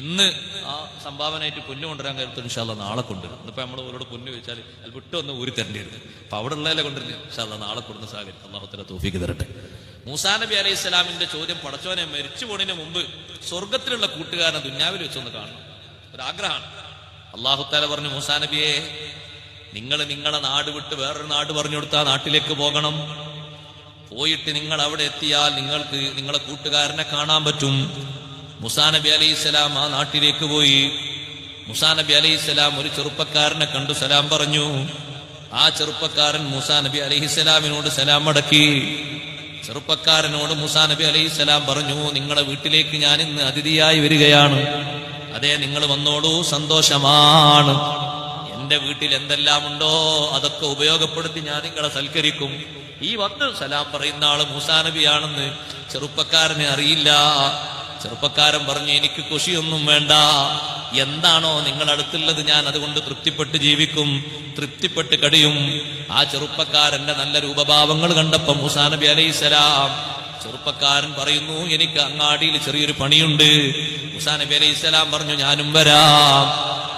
ഇന്ന് ആ സംഭാവനയായിട്ട് പൊന്നു കൊണ്ടുവരാൻ കരുത്ത് ഇൻഷാല്ല നാളെ കൊണ്ടുവരും. ഇന്നിപ്പോ നമ്മൾ ഓരോട് പൊന്നു വെച്ചാൽ അത് വിട്ടൊന്ന് ഊരി തരേണ്ടി വരും അപ്പൊ അവിടെ ഉള്ളതല്ലേ കൊണ്ടുവരില്ല ഇൻഷാല്ല നാളെ കൊടുക്കുന്ന സാഹചര്യം. അള്ളാഹുത്തല തോഫിക്ക് തരട്ടെ. മൂസാ നബി അലൈഹി സ്വലാമിന്റെ ചോദ്യം പടച്ചോനെ മരിച്ചു പോണതിന് മുമ്പ് സ്വർഗത്തിലുള്ള കൂട്ടുകാരനെ ദുന്യാവിൽ വെച്ചൊന്ന് കാണണം. ഒരാഗ്രഹമാണ്. അള്ളാഹുത്താല പറഞ്ഞു മൂസാ നബിയെ നിങ്ങൾ നിങ്ങളെ നാട് വിട്ട് വേറൊരു നാട് പറഞ്ഞു കൊടുത്താ നാട്ടിലേക്ക് പോകണം. പോയിട്ട് നിങ്ങൾ അവിടെ എത്തിയാൽ നിങ്ങൾക്ക് നിങ്ങളെ കൂട്ടുകാരനെ കാണാൻ പറ്റും. മുസാ നബി അലൈഹി ആ നാട്ടിലേക്ക് പോയി. മുസാ നബി അലൈഹി ഒരു ചെറുപ്പക്കാരനെ കണ്ടു സലാം പറഞ്ഞു. ആ ചെറുപ്പക്കാരൻ മുസാ നബി അലൈഹി സലാം അടക്കി. ചെറുപ്പക്കാരനോട് മുസാ നബി അലൈഹി പറഞ്ഞു നിങ്ങളുടെ വീട്ടിലേക്ക് ഞാൻ ഇന്ന് അതിഥിയായി വരികയാണ്. അതെ നിങ്ങൾ വന്നോളൂ സന്തോഷമാണ്. എന്റെ വീട്ടിൽ എന്തെല്ലാം ഉണ്ടോ അതൊക്കെ ഉപയോഗപ്പെടുത്തി ഞാൻ നിങ്ങളെ സൽക്കരിക്കും. ഈ വന്ന് സലാം പറയുന്ന ആൾ മൂസാ നബിയാണെന്ന് ചെറുപ്പക്കാരനെ അറിയില്ല. ചെറുപ്പക്കാരൻ പറഞ്ഞു എനിക്ക് കുഷിയൊന്നും വേണ്ട. എന്താണോ നിങ്ങൾ അടുത്തുള്ളത് ഞാൻ അതുകൊണ്ട് തൃപ്തിപ്പെട്ട് ജീവിക്കും തൃപ്തിപ്പെട്ട് കടിയും ആ ചെറുപ്പക്കാരന്റെ നല്ല രൂപഭാവങ്ങൾ കണ്ടപ്പോ മൂസാ നബി അലൈഹിസലാം ചെറുപ്പക്കാരൻ പറയുന്നു എനിക്ക് അങ്ങാടിയിൽ ചെറിയൊരു പണിയുണ്ട്. മുസാ നബി അലൈഹി സ്വലാം പറഞ്ഞു ഞാനും വരാം.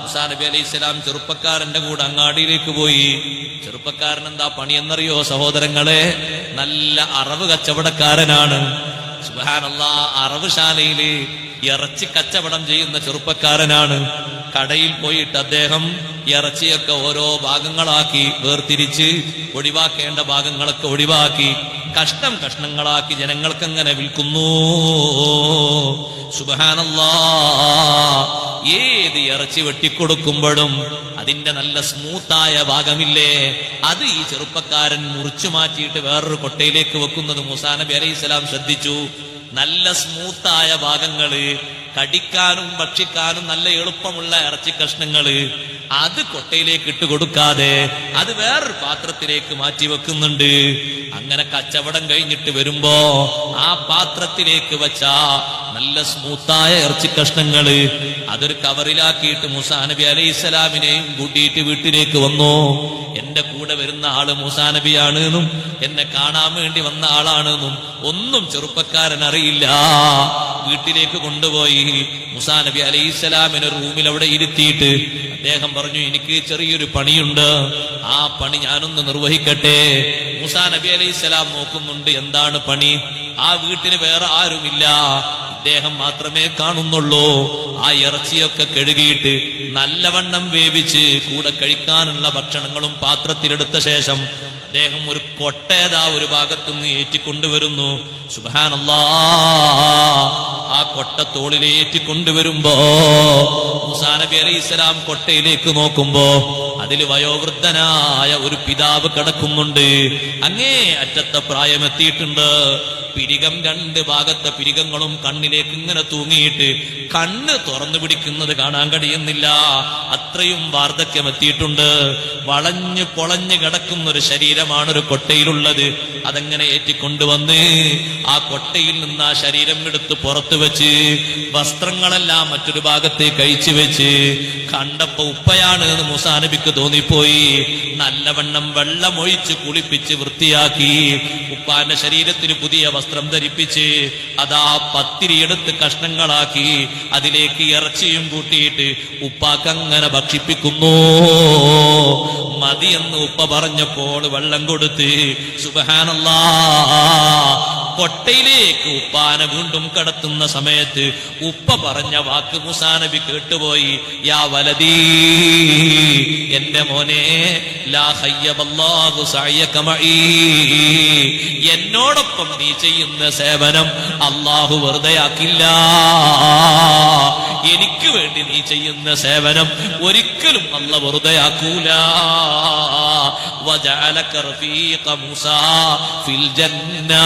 മുസാ നബി അലൈഹി സ്വലാം ചെറുപ്പക്കാരന്റെ കൂടെ അങ്ങാടിയിലേക്ക് പോയി. ചെറുപ്പക്കാരൻ എന്താ പണിയെന്നറിയോ സഹോദരങ്ങളെ? നല്ല അറവ് കച്ചവടക്കാരനാണ്. സുബാനല്ല അറവുശാലയിൽ ഇറച്ചി കച്ചവടം ചെയ്യുന്ന ചെറുപ്പക്കാരനാണ്. കടയിൽ പോയിട്ട് അദ്ദേഹം ഇറച്ചിയൊക്കെ ഓരോ ഭാഗങ്ങളാക്കി വേർതിരിച്ച് ഒഴിവാക്കേണ്ട ഭാഗങ്ങളൊക്കെ ഒഴിവാക്കി കഷ്ണം കഷ്ണങ്ങളാക്കി ജനങ്ങൾക്ക് അങ്ങനെ വിൽക്കുന്നു. സുബഹാനല്ലാ. ഏത് ഇറച്ചി വെട്ടിക്കൊടുക്കുമ്പോഴും അതിന്റെ നല്ല സ്മൂത്തായ ഭാഗമില്ലേ? അത് ഈ ചെറുപ്പക്കാരൻ മുറിച്ചു മാറ്റിയിട്ട് വേറൊരു കൊട്ടയിലേക്ക് വെക്കുന്നത് മുസാ നബി അലൈഹി സ്വലാം ശ്രദ്ധിച്ചു. നല്ല സ്മൂത്തായ ഭാഗങ്ങൾ കടിക്കാനും ഭക്ഷിക്കാനും നല്ല എളുപ്പമുള്ള ഇറച്ചി കഷ്ണങ്ങൾ അത് കൊട്ടയിലേക്ക് ഇട്ട് കൊടുക്കാതെ അത് വേറൊരു പാത്രത്തിലേക്ക് മാറ്റി വെക്കുന്നുണ്ട്. അങ്ങനെ കച്ചവടം കഴിഞ്ഞിട്ട് വരുമ്പോ ആ പാത്രത്തിലേക്ക് വെച്ച നല്ല സ്മൂത്തായ ഇറച്ചി കഷ്ണങ്ങൾ അതൊരു കവറിലാക്കിയിട്ട് മുസാ നബി അലൈഹി സ്വലാമിനെയും കൂട്ടിയിട്ട് വീട്ടിലേക്ക് വന്നു. എന്റെ കൂടെ വരുന്ന ആൾ മൂസാ നബിയാണ് എന്നും എന്നെ കാണാൻ വേണ്ടി വന്ന ആളാണെന്നും ഒന്നും ചെറുപ്പക്കാരൻ അറിയില്ല. വീട്ടിലേക്ക് കൊണ്ടുപോയി. മുസാ നബി അലൈഹി സ്വലാമിനെ റൂമിൽ അവിടെ ഇരുത്തിയിട്ട് അദ്ദേഹം പറഞ്ഞു എനിക്ക് ചെറിയൊരു പണിയുണ്ട്. ആ പണി ഞാനൊന്ന് നിർവഹിക്കട്ടെ. മുസാ നബി അലൈഹി സ്വലാം നോക്കുന്നുണ്ട് എന്താണ് പണി? ആ വീട്ടിന് വേറെ ആരുമില്ല. ഇദ്ദേഹം മാത്രമേ കാണുന്നുള്ളൂ. ആ ഇറച്ചിയൊക്കെ കഴുകിയിട്ട് നല്ലവണ്ണം വേവിച്ച് കൂടെ കഴിക്കാനുള്ള ഭക്ഷണങ്ങളും പാത്രത്തിലെടുത്ത ശേഷം അദ്ദേഹം ഒരു കൊട്ടേതാ ഒരു ഭാഗത്തുനിന്ന് ഏറ്റിക്കൊണ്ടുവരുന്നു. സുബാനല്ലാ ആ കൊട്ട തോളിൽ ഏറ്റിക്കൊണ്ടുവരുമ്പോ മുസാ നബി അലൈഹി ഇസ്ലാം കൊട്ടയിലേക്ക് നോക്കുമ്പോ അതിൽ വയോവൃദ്ധനായ ഒരു പിതാവ് കിടക്കുന്നുണ്ട്. അങ്ങേ അറ്റത്തെ പ്രായമെത്തിയിട്ടുണ്ട് പിരികം രണ്ട് ഭാഗത്തെ പിരികങ്ങളും കണ്ണിലേക്ക് ഇങ്ങനെ തൂങ്ങിയിട്ട് കണ്ണ് തുറന്നു പിടിക്കുന്നത് കാണാൻ കഴിയുന്നില്ല. അത്രയും വാർദ്ധക്യം എത്തിയിട്ടുണ്ട്. വളഞ്ഞു പൊളഞ്ഞു കിടക്കുന്ന ഒരു ശരീരമാണ് ഒരു കൊട്ടയിലുള്ളത്. അതെങ്ങനെ ഏറ്റിക്കൊണ്ടുവന്ന് ആ കൊട്ടയിൽ നിന്ന് ആ ശരീരം എടുത്ത് പുറത്തു വെച്ച് വസ്ത്രങ്ങളെല്ലാം മറ്റൊരു ഭാഗത്തേക്ക് കഴിച്ചു വെച്ച് കണ്ടപ്പോ ഉപ്പയാണ് എന്ന് മുസാനബിക്ക് തോന്നിപ്പോയി. നല്ലവണ്ണം വെള്ളമൊഴിച്ച് കുളിപ്പിച്ച് വൃത്തിയാക്കി. ഉപ്പാന്റെ ശരീരത്തിന് പുതിയ വസ്ത്രം ധരിപ്പിച്ച് അതാ പത്തിരിയെടുത്ത് കഷ്ണങ്ങളാക്കി അതിലേക്ക് ഇറച്ചിയും കൂട്ടിയിട്ട് ഉപ്പാക്കങ്ങനെ ഭക്ഷിപ്പിക്കുന്നു. മതിയെന്ന് ഉപ്പ പറഞ്ഞപ്പോൾ വെള്ളം കൊടുത്ത് സുബഹാനല്ലാ കൊട്ടയിലേക്ക് ഉപ്പാനെ വീണ്ടും കടത്തുന്ന സമയത്ത് ഉപ്പ പറഞ്ഞ വാക്ക് മുസാനബി കേട്ടുപോയി യാ വലതീ എന്റെ മോനെ ലാ ഹയ്യബല്ലാഹു സഅയക മഈ. എന്നോടൊപ്പം നീ ചെയ്യുന്ന സേവനം അള്ളാഹു വെറുതെയാക്കില്ല എനിക്ക് വേണ്ടി നീ ചെയ്യുന്ന സേവനം ഒരിക്കലും അല്ല വെറുതെയാക്കൂല وجعلك رفيق موسى في الجنة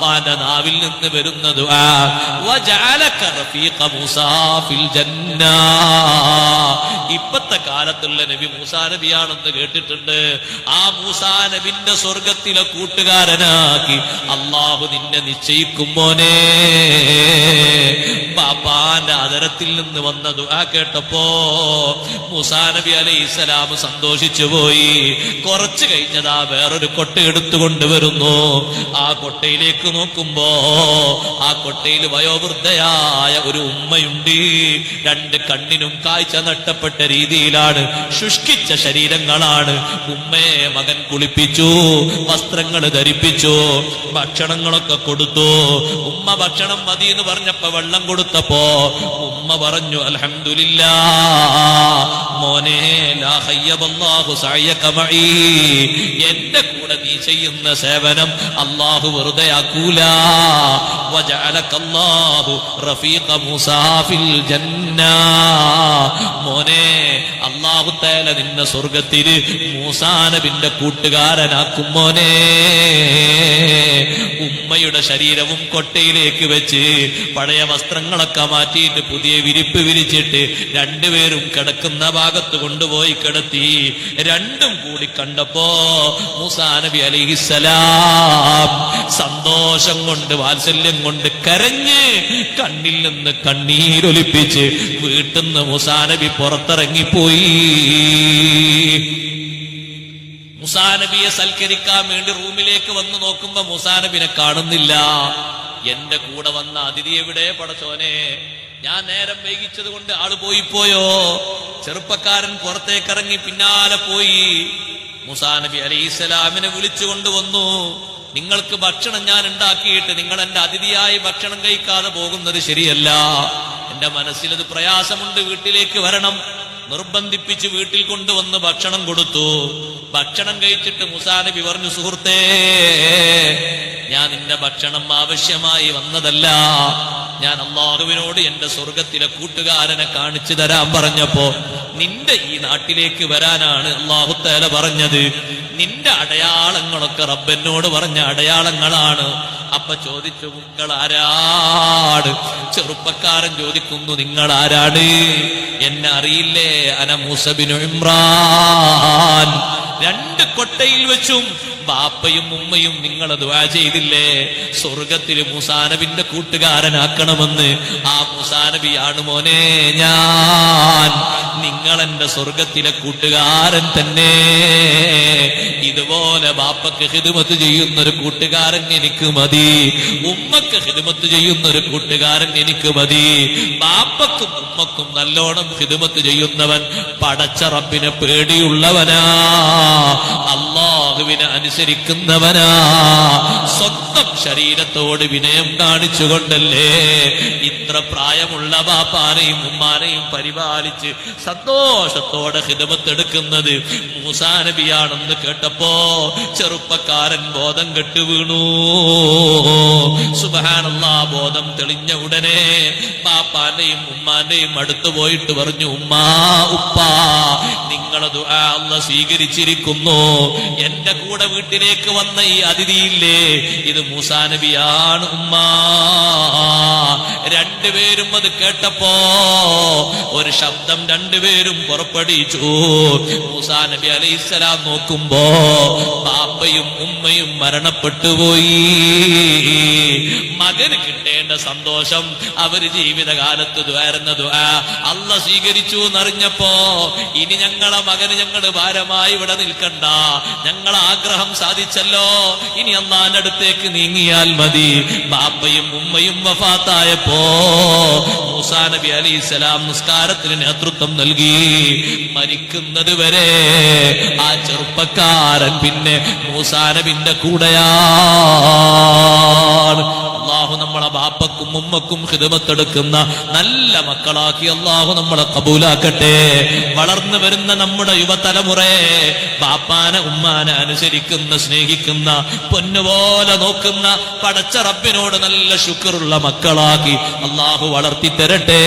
അള്ളാന്റെ നാവിൽ നിന്ന് വരുന്നത് ഇപ്പത്തെ കാലത്തുള്ള നബി മൂസാ നബിയാണെന്ന് കേട്ടിട്ടുണ്ട്. ആ മൂസാ നബിന്റെ സ്വർഗത്തിലെ കൂട്ടുകാരനാക്കി അള്ളാഹു നിന്നെ നിശ്ചയിക്കും മോനെ. പാപ്പാന്റെ അതരത്തിൽ നിന്ന് വന്ന ദുആ കേട്ടപ്പോ മൂസാ നബി അലൈഹി ഇസ്ലാം സന്തോഷിച്ചു പോയി. കുറച്ചു കഴിഞ്ഞതാ വേറൊരു കൊട്ട എടുത്തുകൊണ്ട് വരുന്നു. ആ കൊട്ടയിലേക്ക് കൊട്ടയിലേക്ക് നോക്കുമ്പോ ആ കൊട്ടയിൽ വയോവൃദ്ധയായ ഒരു ഉമ്മയുണ്ട്. രണ്ട് കണ്ണിനും കാഴ്ച നഷ്ടപ്പെട്ട രീതിയിലാണ് ശുഷ്കിച്ച ശരീരങ്ങളാണ്. ഉമ്മയെ മകൻ കുളിപ്പിച്ചു വസ്ത്രങ്ങൾ ധരിപ്പിച്ചു ഭക്ഷണങ്ങളൊക്കെ കൊടുത്തു. ഉമ്മ ഭക്ഷണം മതി എന്ന് പറഞ്ഞപ്പോ വെള്ളം കൊടുത്തപ്പോ ഉമ്മ പറഞ്ഞു അലഹമില്ല മോനെ എന്റെ കൂടെ നീ ചെയ്യുന്ന സേവനം അള്ളാഹു വെറുതെ ആക്കൂല വജഅലക അല്ലാഹു رفيق മൂസാ ഫിൽ ജന്ന. മോനെ അല്ലാഹു തആല നിന്നെ സ്വർഗത്തിൽ മൂസാനബിന്റെ കൂട്ടുകാരനാക്കും മോനെ ഉമ്മയുടെ ശരീരവും കൊട്ടയിലേക്ക് വെച്ച് പഴയ വസ്ത്രങ്ങളൊക്കെ മാറ്റിയിട്ട് പുതിയ വിരിപ്പ് വിരിച്ചിട്ട് രണ്ടുപേരും കിടക്കുന്ന ഭാഗത്ത് കൊണ്ടുപോയി കിടത്തി. രണ്ടും കൂടി കണ്ടപ്പോ മൂസാനബി അലിഹിസലാം സന്തോഷം കൊണ്ട് വാത്സല്യം കൊണ്ട് കരഞ്ഞ് കണ്ണിൽ നിന്ന് കണ്ണീരൊലിപ്പിച്ച് വീട്ടിൽ നിന്ന് മൂസാ നബി പുറത്തിറങ്ങിപ്പോയി മുസാനബിയെ സൽക്കരിക്കാൻ വേണ്ടി റൂമിലേക്ക് വന്ന് നോക്കുമ്പോ മുസാനബിനെ കാണുന്നില്ല. എന്റെ കൂടെ വന്ന അതിഥി എവിടെ? പടച്ചോനെ ഞാൻ നേരം വൈകിച്ചത് കൊണ്ട് ആൾ പോയിപ്പോയോ? പോയോ ചെറുപ്പക്കാരൻ പുറത്തേക്കിറങ്ങി പിന്നാലെ പോയി. മുസാ മുസാനബി അലൈഹിസ്സലാമിനെ വിളിച്ചു കൊണ്ടുവന്നു. നിങ്ങൾക്ക് ഭക്ഷണം ഞാൻ ഉണ്ടാക്കിയിട്ട് നിങ്ങൾ എന്റെ അതിഥിയായി ഭക്ഷണം കഴിക്കാതെ പോകുന്നത് ശരിയല്ല. എന്റെ മനസ്സിലത് പ്രയാസമുണ്ട് വീട്ടിലേക്ക് വരണം. നിർബന്ധിപ്പിച്ച് വീട്ടിൽ കൊണ്ടുവന്ന് ഭക്ഷണം കൊടുത്തു. ഭക്ഷണം കഴിച്ചിട്ട് മുസാനബി പറഞ്ഞു സുഹൃത്തേ ഞാൻ നിന്റെ ഭക്ഷണം ആവശ്യമായി വന്നതല്ല. ഞാൻ അള്ളാഹുവിനോട് എന്റെ സ്വർഗത്തിലെ കൂട്ടുകാരനെ കാണിച്ചു തരാൻ പറഞ്ഞപ്പോ നിന്റെ ഈ നാട്ടിലേക്ക് വരാനാണ് അള്ളാഹുത്തേല പറഞ്ഞത്. നിന്റെ അടയാളങ്ങളൊക്കെ റബ്ബനോട് പറഞ്ഞ അടയാളങ്ങളാണ്. അപ്പൊ ചോദിച്ചു നിങ്ങൾ ആരാണ് ചെറുപ്പക്കാരൻ ചോദിക്കുന്നു നിങ്ങൾ ആരാണ് എന്നെ അറിയില്ലേ അന മൂസബിനു ഇമ്രാൻ. രണ്ട് കൊട്ടയിൽ വെച്ചും ബാപ്പയും ഉമ്മയും നിങ്ങൾ ദുആ ചെയ്തില്ലേ? സ്വർഗത്തിൽ മുസാനബിന്റെ കൂട്ടുകാരനാക്കണമെന്ന് ആ മുസാനബിയാണ് മോനെ ഞാൻ. നിങ്ങൾ എന്റെ സ്വർഗത്തിലെ കൂട്ടുകാരൻ തന്നെ. ഇതുപോലെ ബാപ്പക്ക് ഹിദുമത്ത് ചെയ്യുന്ന ഒരു കൂട്ടുകാരൻ എനിക്ക് മതി. ഉമ്മക്ക് ഹിദുമത്ത് ചെയ്യുന്ന ഒരു കൂട്ടുകാരൻ എനിക്ക് മതി. ബാപ്പക്കും ഉമ്മക്കും നല്ലോണം ഹിദുമത്ത് ചെയ്യുന്നവൻ പടച്ച റബ്ബിനെ പേടിയുള്ളവനാ. അള്ളാഹുവിനെ അനുസരിക്കുന്നവനാ. സ്വന്തം ശരീരത്തോട് വിനയം കാണിച്ചുകൊണ്ടല്ലേ? ഇത്ര പ്രായമുള്ള ബാപ്പാനെയും ഉമ്മാനെയും പരിപാലിച്ച് സന്തോഷത്തോടെ ഹിതമത്തെടുക്കുന്നത് മൂസാ നബിയാണെന്ന് കേട്ടപ്പോ ചെറുപ്പക്കാരൻ ബോധം കെട്ടു വീണു. സുബാനുള്ള ബോധം തെളിഞ്ഞ ഉടനെ ബാപ്പാന്റെയും ഉമ്മാന്റെയും അടുത്തു പോയിട്ട് പറഞ്ഞു ഉമ്മാ ഉപ്പാ നിങ്ങളത് അല്ല സ്വീകരിച്ചിരിക്കുന്നു. എന്റെ കൂടെ വീട്ടിലേക്ക് വന്ന ഈ അതിഥിയില്ലേ? ഇത് മൂസാ നബിയാണ് ഉമ്മ. രണ്ടുപേരും അത് കേട്ടപ്പോ ഒരു ശബ്ദം രണ്ടുപേരും പുറപ്പെടിച്ചു മൂസാ നബി അലൈഹിസ്സലാം നോക്കുമ്പോ പാപ്പയും ഉമ്മയും മരണപ്പെട്ടുപോയി മകന് കിട്ടേണ്ട സന്തോഷം. അവർ ജീവിതകാലത്ത് ദ്വാരുന്ന ദ്വാ. അല്ല സ്വീകരിച്ചു എന്നറിഞ്ഞപ്പോ ഇനി ഞങ്ങളെ മകന് ഞങ്ങൾ ഭാരമായി ഇവിടെ നിൽക്കണ്ട. ഞങ്ങൾ ആഗ്രഹം സാധിച്ചല്ലോ. ഇനി അള്ളാന്റെ അടുത്തേക്ക് നീങ്ങിയാൽ മതി. ബാപ്പയും ഉമ്മയും വഫാത്തായപ്പോ മൂസാ നബി അലി ഇസ്ലാം നിസ്കാരത്തിന് നേതൃത്വം നൽകി. മരിക്കുന്നത് വരെ ആ ചെറുപ്പക്കാരൻ പിന്നെ മൂസാ നബിന്റെ കൂടെയാണ്. അള്ളാഹു നമ്മളെ ബാപ്പക്കും ഉമ്മക്കും ഹിതമത്തെടുക്കുന്ന നല്ല മക്കളാക്കി അള്ളാഹു നമ്മളെ കബൂലാക്കട്ടെ. വളർന്നു വരുന്ന നമ്മുടെ യുവതലമുറയെ ബാപ്പാനെ ഉമ്മാനെ അനുസരിക്കുന്ന സ്നേഹിക്കുന്ന പൊന്നുപോലെ നോക്കുന്ന പടച്ച റബ്ബിനോട് നല്ല ശുക്റുള്ള മക്കളാക്കി അള്ളാഹു വളർത്തി തരട്ടെ